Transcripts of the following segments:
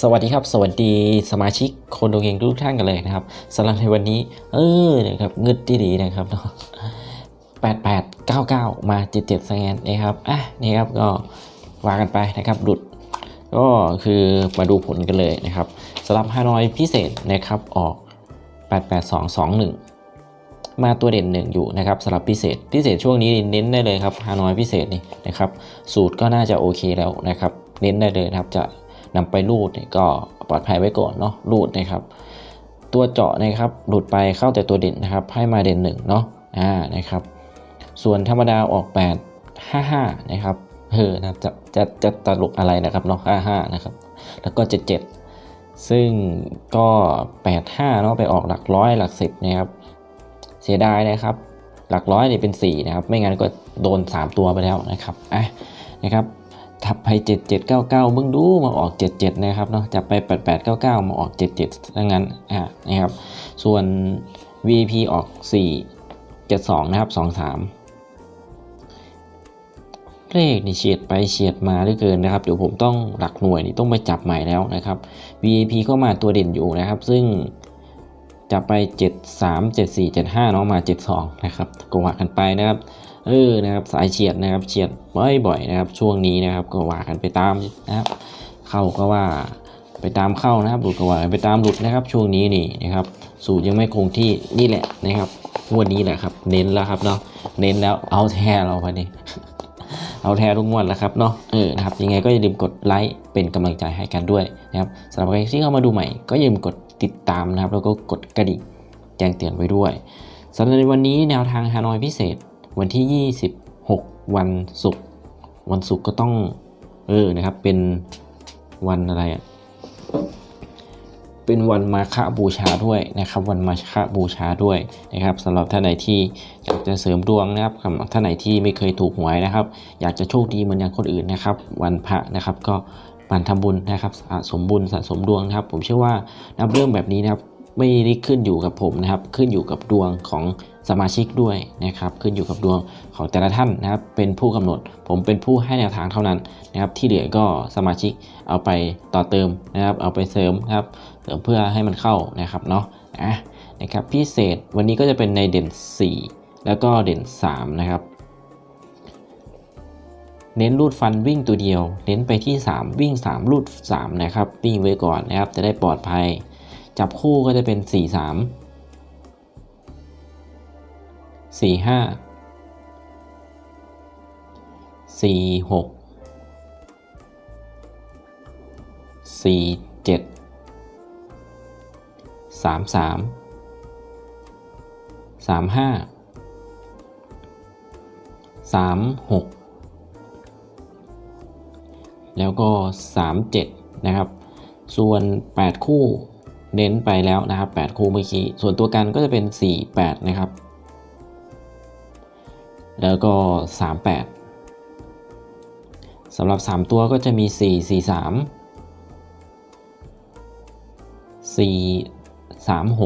สวัสดีครับ สวัสดีสมาชิกคนดวงเฮงทุกท่านกันเลยนะครับสำหรับในวันนี้ เออนะครับเงึดที่ดีนะครับเนาะแปดแปดเก้าเก้ามาเจ็ดเจ็ดสแงนนะครับอะนี่ครับก็ว่ากันไปนะครับหลุดก็คือมาดูผลกันเลยนะครับสำหรับฮานอยพิเศษนะครับออก 88221 มาตัวเด่นหนึ่งอยู่นะครับสำหรับพิเศษพิเศษช่วงนี้เน้นได้เลยครับฮานอยพิเศษนี่นะครับสูตรก็น่าจะโอเคแล้วนะครับ เน้นได้เลยนะครับจะ นำไปรูดเนี่ยก็ปลอดภัยไว้ก่อนเนาะรูดนะครับตัวเจาะนะครับหลุดไปเข้าแต่ตัวเด่นนะครับให้มาเด่นหนึ่งเนาะอ่านะครับส่วนธรรมดาออก 8 55นะครับเออนะจะจะจะตลกอะไรนะครับเนาะ55นะครับแล้วก็77 ซึ่งก็ 85เนาะไปออกหลักร้อยหลักสิบนะครับเสียดายนะครับหลักร้อยเนี่ยเป็น4นะครับไม่งั้นก็โดน 3 ตัวไปแล้วนะครับอะนะครับ ทับไป7799เบิ้องดูมาออก 77 นะครับเนาะจับไป8899 มาออก 77ดังนั้นอะนะครับ ส่วน VP ออก 4 72 นะครับ 23 เลขนี่เฉียดไปเฉียดมาเหลือเกินนะครับ เดี๋ยวผมต้องหลักหน่วยนี่ต้องไปจับใหม่แล้วนะครับ VP ก็มาตัวเด่นอยู่นะครับ ซึ่งจะไป 73 74 75เนาะมา 72 นะครับก็ว่ากันไปนะครับ เออนะครับสายเฉียดนะครับเฉียดบ่อยๆนะครับ ช่วงนี้นะครับก็ว่ากันไปตามนะครับ เข้าก็ว่าไปตามเข้านะครับหลุดก็ว่าไปตามหลุดนะครับ ช่วงนี้นี่นะครับ สูตรยังไม่คงที่นี่แหละนะครับงวันนี้แหละครับ เน้นแล้วครับเนาะเน้นแล้วเอาแท้เราพอดีเอาแท้ทุกงวดแล้วครับเนาะเออนะครับยังไงก็อย่าลืมกดไลค์เป็นกำลังใจให้กันด้วยนะครับสำหรับใครที่เข้ามาดูใหม่ ก็อย่าลืมกดติดตามนะครับ แล้วก็กดกระดิ่งแจ้งเตือนไว้ด้วยสำหรับในวันนี้แนวทางฮานอยพิเศษ วันที่ 26 วันศุกร์วันศุกร์ก็ต้องเออนะครับเป็นวันอะไรอะเป็นวันมาฆบูชาด้วยนะครับ วันมาฆบูชาด้วยนะครับสำหรับท่านไหนที่อยากจะเสริมดวงนะครับสำหรับท่านไหนที่ไม่เคยถูกหวยนะครับ อยากจะโชคดีเหมือนอย่างคนอื่นนะครับ วันพระนะครับก็ปันทำบุญนะครับสะสมบุญสะสมดวงนะครับ ผมเชื่อว่านับเรื่องแบบนี้นะครับไม่ได้ขึ้นอยู่กับผมนะครับ ขึ้นอยู่กับดวงของ สมาชิกด้วยนะครับขึ้นอยู่กับดวงของแต่ละท่านนะครับเป็นผู้กำหนด ผมเป็นผู้ให้แนวทางเท่านั้นนะครับที่เหลือก็สมาชิกเอาไปต่อเติมนะครับเอาไปเสริมนะครับเสริมเพื่อให้มันเข้านะครับเนาะอะนะครับพิเศษวันนี้ก็จะเป็นในเด่น 4 แล้วก็เด่น 3 นะครับเน้นรูดฟันวิ่งตัวเดียว เน้นไปที่ 3 วิ่ง 3 รูด 3 นะครับ วิ่งไว้ก่อนนะครับ จะได้ปลอดภัย จับคู่ก็จะเป็น 4 3 สี่ห้าสี่หกสี่เจ็ดสามสามสามห้าสามหกแล้วก็สามเจ็ดนะครับ ส่วน 8 คู่เน้นไปแล้วนะครับ 8 คู่เมื่อกี้ ส่วนตัวกันก็จะเป็น 4 8 นะครับ แล้วก็ 3 8สำหรับ 3 ตัวก็จะมี 4 4 3 4 3 6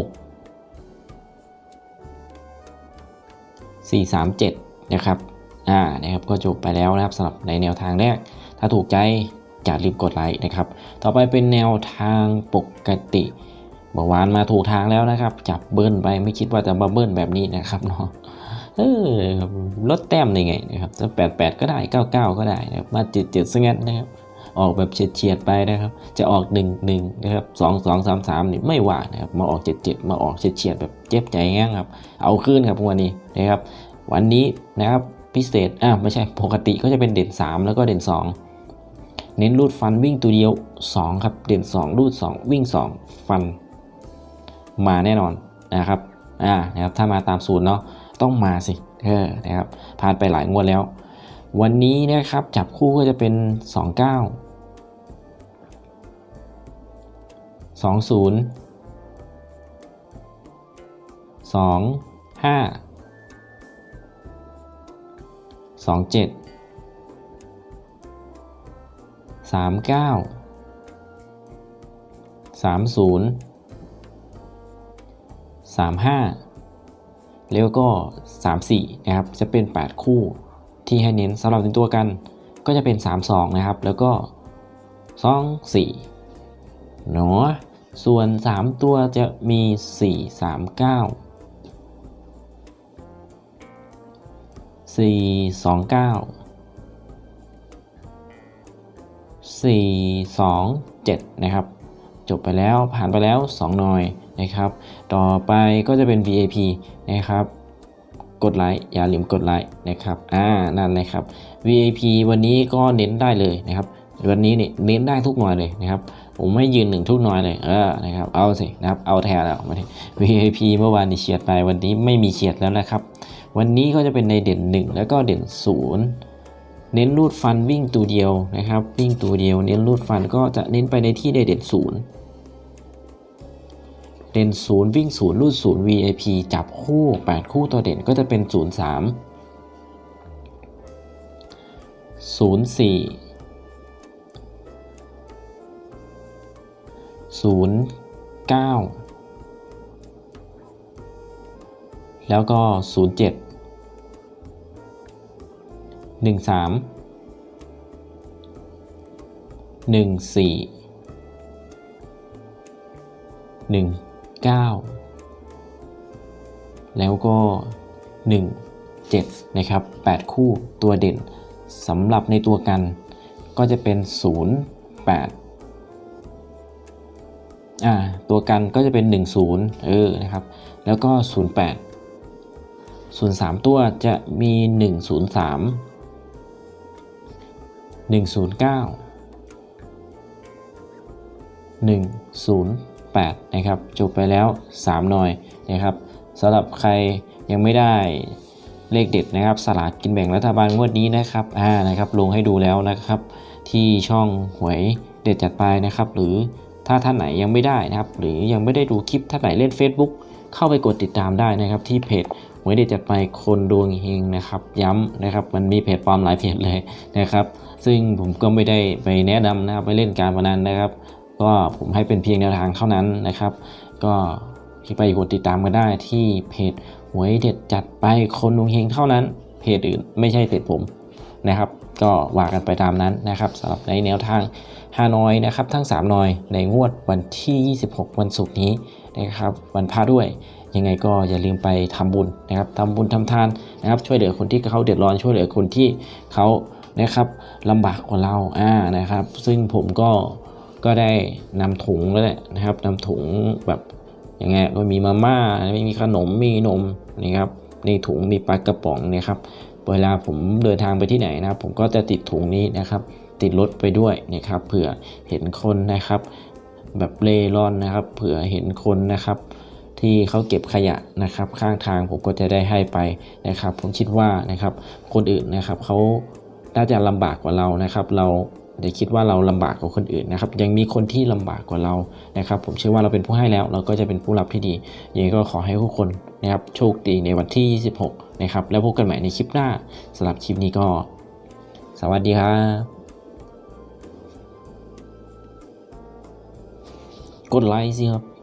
4 3 7 นะครับ อ่า นะครับ ก็จบไปแล้วนะครับสำหรับในแนวทางแรก ถ้าถูกใจอย่าลืมกดไลค์นะครับ ต่อไปเป็นแนวทางปกติเมื่อวานมาถูกทางแล้วนะครับ จับเบิ้ลไปไม่คิดว่าจะมาเบิ้ลแบบนี้นะครับเนาะ เออลดแต้มได้ไงนะครับจะแปดแปดก็ได้เก้าเก้าก็ได้นะครับมาเจ็ดเจ็ดซะงั้นนะครับ ออกแบบเฉียดเฉียดๆไปนะครับ จะออก1 1นะครับ2 2 3 3นี่ไม่ว่านะครับ มาออก7 7มาออกเฉียดเฉียดๆแบบเจ็บใจงั้นครับ เอาขึ้นครับวันนี้นะครับ วันนี้นะครับพิเศษ อ่าไม่ใช่ ปกติก็จะเป็นเด่น 3 แล้วก็เด่น 2 เน้นรูดฟันวิ่งตัวเดียว 2 ครับ เด่น 2 รูด 2 วิ่ง 2 ฟัน มาแน่นอนนะครับ อ่า นะครับ ถ้ามาตามสูตรเนาะ ต้องมาสินะครับผ่านไปหลายงวดแล้ว วันนี้นะครับจับคู่ก็จะเป็น 29 20 2 5 27 39 30 35 แล้วก็สามสี่นะครับ จะเป็นแปดคู่ที่ให้เน้นสำหรับในตัวกัน ก็จะเป็นสามสองนะครับ แล้วก็สองสี่เนาะส่วน 3 ตัวจะมี 4 3 9 4 2 9 4 2 7 นะครับ จบไปแล้วผ่านไปแล้ว 2 หน่อย นะครับ ต่อไปก็จะเป็น VIP นะครับ กดไลค์อย่าลืมกดไลค์นะครับอ่านั่นเลยครับ VIP วันนี้ก็เน้นได้เลยนะครับวันนี้เนี่ยเน้นได้ทุกหน่วยเลยนะครับ ผมไม่ยืนหนึ่งทุกหน่วยเลยเออนะครับเอาสินะครับเอาแทนแล้วมา VIP เมื่อวานนี้เฉียดไปวันนี้ไม่มีเฉียดแล้วนะครับ วันนี้ก็จะเป็นในเด่น 1 แล้วก็เด่น 0 เน้นรูดฟันวิ่งตัวเดียวนะครับ วิ่งตัวเดียว เน้นรูดฟันก็จะเน้นไปในที่ได้เด่น 0 เด่น0วิ่ง0รูด0 VIP จับคู่ 8 คู่ตัวเด่นก็จะเป็น 0 3 0 4 0 9 แล้วก็ 0 7 1 3 1 4 1 9 แล้วก็ 1 7 นะครับ 8 คู่ตัวเด่นสำหรับในตัวกันก็จะเป็น 0 8อ่าตัวกันก็จะเป็น 1 0 เออนะครับ แล้วก็ 0 8ส่วน3ตัวจะมี 1 0 3 1 0 9 1 0 8นะครับจบไปแล้ว 3 หน่อยนะครับสำหรับใครยังไม่ได้เลขเด็ดนะครับสลากกินแบ่งรัฐบาลงวดนี้นะครับอ่านะครับลงให้ดูแล้วนะครับ ที่ช่องหวยเด็ดจัดไปนะครับ หรือถ้าท่านไหนยังไม่ได้นะครับ หรือยังไม่ได้ดูคลิปท่านไหนเล่น Facebook เข้าไปกดติดตามได้นะครับ ที่เพจหวยเด็ดจัดไปคนดวงเฮงนะครับ ย้ำนะครับ มันมีเพจปลอมหลายเพจเลยนะครับ ซึ่งผมก็ไม่ได้ไปแนะนำนะครับไปเล่นการพนันนะครับ ก็ผมให้เป็นเพียงแนวทางเท่านั้นนะครับ ก็ไปกดติดตามกันได้ที่เพจหวยเด็ดจัดไปคนดวงเฮงเท่านั้น เพจอื่นไม่ใช่เพจผมนะครับ ก็ว่ากันไปตามนั้นนะครับสำหรับในแนวทางฮานอยนะครับทั้ง3นอยในงวดวันที่ 26 วันศุกร์นี้นะครับวันพระด้วยยังไงก็อย่าลืมไปทำบุญนะครับทำบุญทำทานนะครับ ช่วยเหลือคนที่เขาเดือดร้อนช่วยเหลือคนที่เขานะครับลำบากกว่าเราอ่านะครับ ซึ่งผมก็ ก็ได้นำถุงแล้วแหละนะครับนำถุงแบบยังไงก็มีมาม่าไม่มีขนมมีนมนะครับในถุงมีปลากระป๋องนะครับเวลาผมเดินทางไปที่ไหนนะครับ ผมก็จะติดถุงนี้นะครับ ติดรถไปด้วยนะครับเผื่อเห็นคนนะครับ แบบเล่ร่อนนะครับเผื่อเห็นคนนะครับ ที่เขาเก็บขยะนะครับ ข้างทางผมก็จะได้ให้ไปนะครับ ผมคิดว่านะครับคนอื่นนะครับเขาน่าจะลำบากกว่าเรานะครับ เรา อย่าคิดว่าเราลำบากกว่าคนอื่นนะครับ ยังมีคนที่ลำบากกว่าเรานะครับ ผมเชื่อว่าเราเป็นผู้ให้แล้ว เราก็จะเป็นผู้รับที่ดียังไงก็ขอให้ทุกคนนะครับโชคดีในวันที่ 26 นะครับ แล้วพบกันใหม่ในคลิปหน้าสำหรับคลิปนี้ก็ สวัสดีครับกดไลค์สิครับ